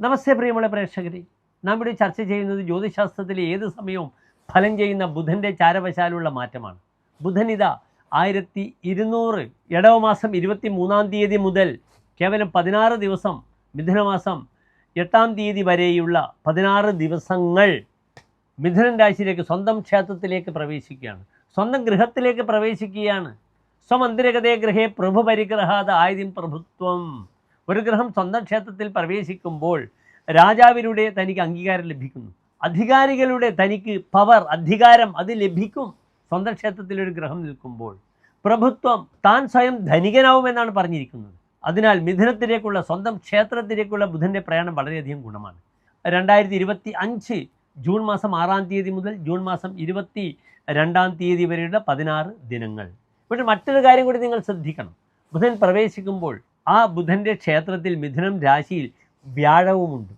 നമസ്തേ പ്രിയമുള്ള പ്രേക്ഷകരെ. നാം ഇവിടെ ചർച്ച ചെയ്യുന്നത് ജ്യോതിശാസ്ത്രത്തിലെ ഏത് സമയവും ഫലം ചെയ്യുന്ന ബുധന്റെ ചാരവശാലുള്ള മാറ്റമാണ്. ബുധൻ ഇതാ ആയിരത്തി ഇരുന്നൂറ് ഇടവമാസം ഇരുപത്തി മൂന്നാം തീയതി മുതൽ കേവലം പതിനാറ് ദിവസം മിഥുനമാസം എട്ടാം തീയതി വരെയുള്ള പതിനാറ് ദിവസങ്ങൾ മിഥുനൻ രാശിയിലേക്ക് സ്വന്തം ക്ഷേത്രത്തിലേക്ക് പ്രവേശിക്കുകയാണ്. സ്വന്തം ഗൃഹത്തിലേക്ക് പ്രവേശിക്കുകയാണ്. സ്വമന്ദിരഗതേ ഗൃഹേ പ്രഭു പരിഗ്രഹാത ആയുധം പ്രഭുത്വം. ഒരു ഗ്രഹം സ്വന്തം ക്ഷേത്രത്തിൽ പ്രവേശിക്കുമ്പോൾ രാജാവിലൂടെ തനിക്ക് അംഗീകാരം ലഭിക്കുന്നു. അധികാരികളുടെ തനിക്ക് പവർ അധികാരം അത് ലഭിക്കും. സ്വന്തം ക്ഷേത്രത്തിൽ ഒരു ഗ്രഹം നിൽക്കുമ്പോൾ പ്രഭുത്വം താൻ സ്വയം ധനികനാവുമെന്നാണ് പറഞ്ഞിരിക്കുന്നത്. അതിനാൽ മിഥുനത്തിലേക്കുള്ള സ്വന്തം ക്ഷേത്രത്തിലേക്കുള്ള ബുധന്റെ പ്രയാണം വളരെയധികം ഗുണമാണ്. രണ്ടായിരത്തി ഇരുപത്തി അഞ്ച് ജൂൺ മാസം ആറാം തീയതി മുതൽ ജൂൺ മാസം ഇരുപത്തി രണ്ടാം തീയതി വരെയുള്ള പതിനാറ് ദിനങ്ങൾ. പക്ഷേ മറ്റൊരു കാര്യം കൂടി നിങ്ങൾ ശ്രദ്ധിക്കണം. ബുധൻ പ്രവേശിക്കുമ്പോൾ ആ ബുധന്റെ ക്ഷേത്രത്തിൽ മിഥുനം രാശിയിൽ വ്യാഴവുമുണ്ട്.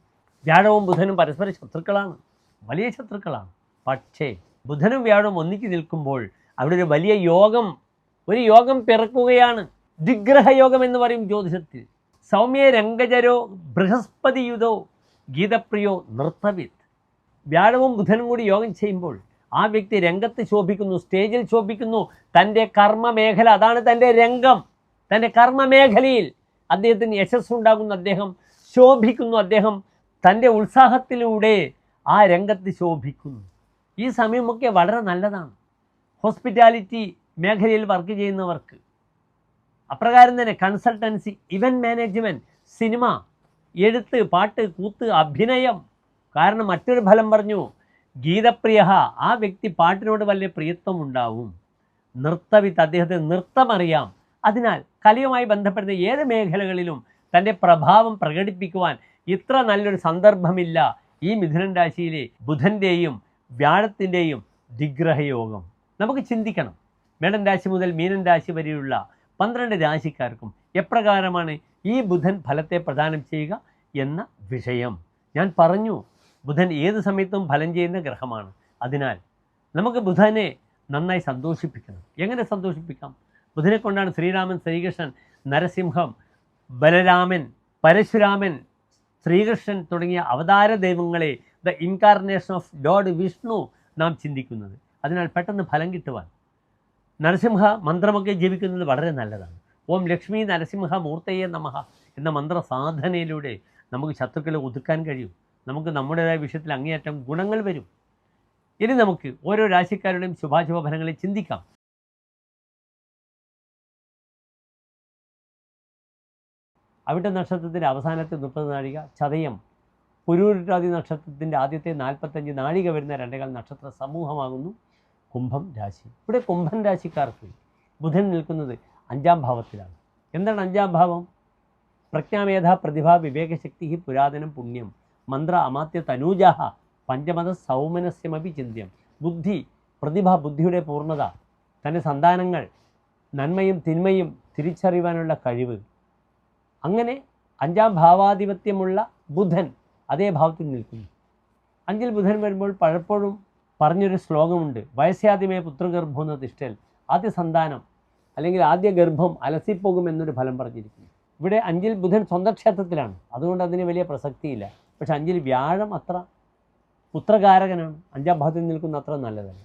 വ്യാഴവും ബുധനും പരസ്പര ശത്രുക്കളാണ്. വലിയ ശത്രുക്കളാണ്. പക്ഷേ ബുധനും വ്യാഴവും ഒന്നിച്ച് നിൽക്കുമ്പോൾ അവിടെ ഒരു വലിയ യോഗം ഒരു യോഗം പിറക്കുകയാണ്. ദിഗ്രഹയോഗം എന്ന് പറയും ജ്യോതിഷത്തിൽ. സൗമ്യ രംഗജരോ ബൃഹസ്പതിയുതോ ഗീതപ്രിയോ നൃത്തവിത്ത് വ്യാഴവും ബുധനും കൂടി യോഗം ചെയ്യുമ്പോൾ ആ വ്യക്തി രംഗത്ത് ശോഭിക്കുന്നു സ്റ്റേജിൽ ശോഭിക്കുന്നു. തന്റെ കർമ്മമേഖല അതാണ് തന്റെ രംഗം. തന്റെ കർമ്മമേഖലയിൽ അദ്ദേഹത്തിന് യശസ്സുണ്ടാകുന്നു അദ്ദേഹം ശോഭിക്കുന്നു അദ്ദേഹം തന്റെ ഉത്സാഹത്തിലൂടെ ആ രംഗത്ത് ശോഭിക്കുന്നു. ഈ സമയമൊക്കെ വളരെ നല്ലതാണ്. ഹോസ്പിറ്റാലിറ്റി മേഖലയിൽ വർക്ക് ചെയ്യുന്നവർക്ക്. അപ്രകാരം തന്നെ കൺസൾട്ടൻസി ഇവന്റ് മാനേജ്മെന്റ് സിനിമ എഴുത്ത് പാട്ട് കൂത്ത് അഭിനയം. കാരണം മറ്റൊരു ഫലം പറഞ്ഞു ഗീതപ്രിയ ആ വ്യക്തി പാട്ടിനോട് വലിയ പ്രിയത്വം ഉണ്ടാവും നൃത്തവിത്ത് അദ്ദേഹത്തെ നൃത്തമറിയാം അതിനാൽ കലയുമായി ബന്ധപ്പെടുന്ന ഏത് മേഖലകളിലും തന്റെ പ്രഭാവം പ്രകടിപ്പിക്കുവാൻ ഇത്ര നല്ലൊരു സന്ദർഭമില്ല ഈ മിഥുനൻ രാശിയിലെ ബുധന്റെയും വ്യാഴത്തിന്റെയും ദിഗ്രഹയോഗം നമുക്ക് ചിന്തിക്കണം. മേടൻ രാശി മുതൽ മീനൻ രാശി വരെയുള്ള പന്ത്രണ്ട് രാശിക്കാർക്കും എപ്രകാരമാണ് ഈ ബുധൻ ഫലത്തെ പ്രദാനം ചെയ്യുക എന്ന വിഷയം. ഞാൻ പറഞ്ഞു ബുധൻ ഏത് സമയത്തും ഫലം ചെയ്യുന്ന ഗ്രഹമാണ്. അതിനാൽ നമുക്ക് ബുധനെ നന്നായി സന്തോഷിപ്പിക്കണം. എങ്ങനെ സന്തോഷിപ്പിക്കാം? ബുധനെ കൊണ്ടാണ് ശ്രീരാമൻ ശ്രീകൃഷ്ണൻ നരസിംഹം ബലരാമൻ പരശുരാമൻ ശ്രീകൃഷ്ണൻ തുടങ്ങിയ അവതാര ദൈവങ്ങളെ the incarnation of god Vishnu നാം ചിന്തിക്കുന്നത്. അതിനാൽ പെട്ടെന്ന് ഫലം കിട്ടുവാൻ. നരസിംഹ മന്ത്രമൊക്കെ ജീവിക്കുന്നത് വളരെ നല്ലതാണ്. ഓം ലക്ഷ്മി നരസിംഹ മൂർത്തയെ നമഃ എന്ന മന്ത്ര സാധനയിലൂടെ നമുക്ക് ശത്രുക്കളെ ഒതുക്കാൻ കഴിയും. നമുക്ക് നമ്മുടേതായ വിഷയത്തിൽ അങ്ങേയറ്റം ഗുണങ്ങൾ വരും. ഇനി നമുക്ക് ഓരോ രാശിക്കാരുടെയും ശുഭാശുഭ ഫലങ്ങളെ ചിന്തിക്കാം. അവിട്ട നക്ഷത്രത്തിന്റെ അവസാനത്തെ മുപ്പത് നാഴിക ചതയം പുരൂരുട്ടാതി നക്ഷത്രത്തിന്റെ ആദ്യത്തെ നാൽപ്പത്തഞ്ച് നാഴിക വരുന്ന രണ്ടേകാൽ നക്ഷത്ര സമൂഹമാകുന്നു. കുംഭം രാശി. ഇവിടെ കുംഭം രാശിക്കാർക്ക് ബുധൻ നിൽക്കുന്നത് അഞ്ചാം ഭാവത്തിലാണ്. എന്താണ് അഞ്ചാം ഭാവം? പ്രജ്ഞാമേധ പ്രതിഭ വിവേകശക്തി പുരാതനം പുണ്യം മന്ത്ര അമാത്യ തനൂജാഹ പഞ്ചമത സൗമനസ്യമപി ചിന്ത്യം. ബുദ്ധി പ്രതിഭ ബുദ്ധിയുടെ പൂർണത തന്റെ സന്താനങ്ങൾ നന്മയും തിന്മയും തിരിച്ചറിയുവാനുള്ള കഴിവ് അങ്ങനെ അഞ്ചാം ഭാവാധിപത്യമുള്ള ബുധൻ അതേ ഭാവത്തിൽ നിൽക്കുന്നു. അഞ്ചിൽ ബുധൻ വരുമ്പോൾ പലപ്പോഴും പറഞ്ഞൊരു ശ്ലോകമുണ്ട്. വയസ്സാദ്യമേ പുത്രഗർഭം എന്ന തിഷ്ടൽ. ആദ്യ സന്താനം അല്ലെങ്കിൽ ആദ്യ ഗർഭം അലസിപ്പോകും എന്നൊരു ഫലം പറഞ്ഞിരിക്കുന്നു. ഇവിടെ അഞ്ചിൽ ബുധൻ സ്വന്തം ക്ഷേത്രത്തിലാണ്. അതുകൊണ്ട് അതിന് വലിയ പ്രസക്തിയില്ല. പക്ഷെ അഞ്ചിൽ വ്യാഴം അത്ര പുത്രകാരകനാണ് അഞ്ചാം ഭാഗത്തിൽ നിൽക്കുന്ന അത്ര നല്ലതല്ല.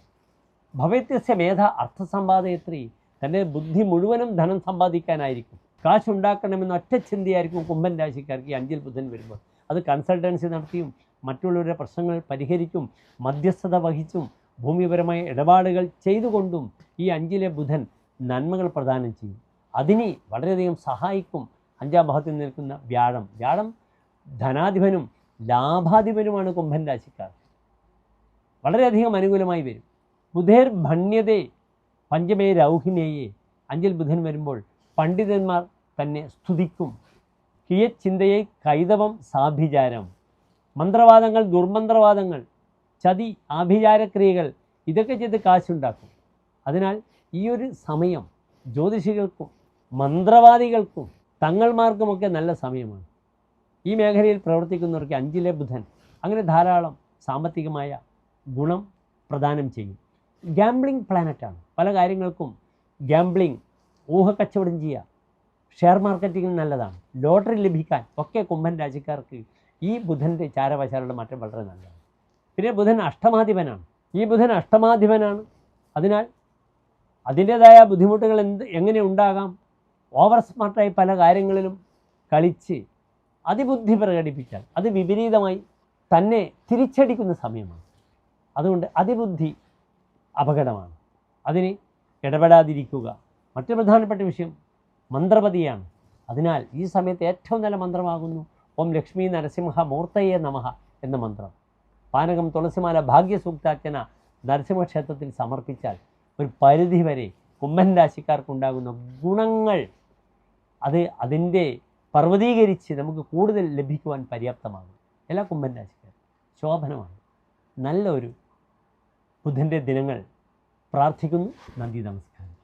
ഭവത്യസ്യ മേധ അർത്ഥസമ്പാദയത്രി. തന്റെ ബുദ്ധി മുഴുവനും ധനം സമ്പാദിക്കാനായിരിക്കും. കാശുണ്ടാക്കണമെന്ന ഒറ്റ ചിന്തയായിരിക്കും കുംഭൻ രാശിക്കാർക്ക് ഈ അഞ്ചിൽ ബുധൻ വരുമ്പോൾ. അത് കൺസൾട്ടൻസി നടത്തിയും മറ്റുള്ളവരുടെ പ്രശ്നങ്ങൾ പരിഹരിച്ചും മധ്യസ്ഥത വഹിച്ചും ഭൂമിപരമായ ഇടപാടുകൾ ചെയ്തുകൊണ്ടും ഈ അഞ്ചിലെ ബുധൻ നന്മകൾ പ്രദാനം ചെയ്യും. അതിനെ വളരെയധികം സഹായിക്കും. അഞ്ചാം ഭാഗത്തിൽ നിൽക്കുന്ന വ്യാഴം. വ്യാഴം ധനാധിപനും ലാഭാധിപനുമാണ് കുംഭൻ രാശിക്കാർ. വളരെയധികം അനുകൂലമായി വരും. ബുധേർ ഭണ്യതേ പഞ്ചമേ രൗഹിനേയെ അഞ്ചിൽ ബുധൻ വരുമ്പോൾ പണ്ഡിതന്മാർ തന്നെ സ്തുതിക്കും. കിയച്ചിന്തയെ കൈതവം സാഭിചാരം. മന്ത്രവാദങ്ങൾ ദുർമന്ത്രവാദങ്ങൾ ചതി ആഭിചാരക്രിയകൾ ഇതൊക്കെ ചെയ്ത് കാശുണ്ടാക്കും. അതിനാൽ ഈ ഒരു സമയം ജ്യോതിഷികൾക്കും മന്ത്രവാദികൾക്കും തങ്ങൾമാർക്കുമൊക്കെ നല്ല സമയമാണ്. ഈ മേഖലയിൽ പ്രവർത്തിക്കുന്നവർക്ക് അഞ്ചിലെ ബുധൻ. അങ്ങനെ ധാരാളം സാമ്പത്തികമായ ഗുണം പ്രദാനം ചെയ്യും. ഗാംബ്ലിംഗ് പ്ലാനറ്റാണ് പല കാര്യങ്ങൾക്കും ഗാംബ്ലിംഗ് ഊഹക്കച്ചവടം ചെയ്യുക. ഷെയർ മാർക്കറ്റിംഗ് നല്ലതാണ്. ലോട്ടറി ലഭിക്കാൻ ഒക്കെ കുംഭൻ രാജ്യക്കാർക്ക് ഈ ബുധന്റെ ചാരവശാലുള്ള മാറ്റം വളരെ നല്ലതാണ്. പിന്നെ ബുധൻ അഷ്ടമാധിപനാണ്. ഈ ബുധൻ അഷ്ടമാധിപനാണ്. അതിനാൽ അതിന്റേതായ ബുദ്ധിമുട്ടുകൾ എന്ത് എങ്ങനെ ഉണ്ടാകാം? ഓവർ സ്മാർട്ടായി പല കാര്യങ്ങളിലും കളിച്ച് അതിബുദ്ധി പ്രകടിപ്പിച്ചാൽ അത് വിപരീതമായി തന്നെ തിരിച്ചടിക്കുന്ന സമയമാണ്. അതുകൊണ്ട് അതിബുദ്ധി അപകടമാണ്. അതിന് ഇടപെടാതിരിക്കുക. മറ്റു പ്രധാനപ്പെട്ട വിഷയം മന്ത്രപതിയാണ്. അതിനാൽ ഈ സമയത്ത് ഏറ്റവും നല്ല മന്ത്രമാകുന്നു ഓം ലക്ഷ്മി നരസിംഹ മൂർത്തയെ നമഹ എന്ന മന്ത്രം. പാനകം തുളസിമാല ഭാഗ്യസൂക്താർച്ചന നരസിംഹക്ഷേത്രത്തിൽ സമർപ്പിച്ചാൽ ഒരു പരിധി വരെ കുംഭൻ രാശിക്കാർക്കുണ്ടാകുന്ന ഗുണങ്ങൾ അത് അതിന്റെ പർവതീകരിച്ച് നമുക്ക് കൂടുതൽ ലഭിക്കുവാൻ പര്യാപ്തമാകും. എല്ലാ കുംഭൻ രാശിക്കാരും ശോഭനമാണ്. നല്ലൊരു ബുധന്റെ ദിനങ്ങൾ പ്രാർത്ഥിക്കുന്നു. നന്ദി നമസ്കാരം.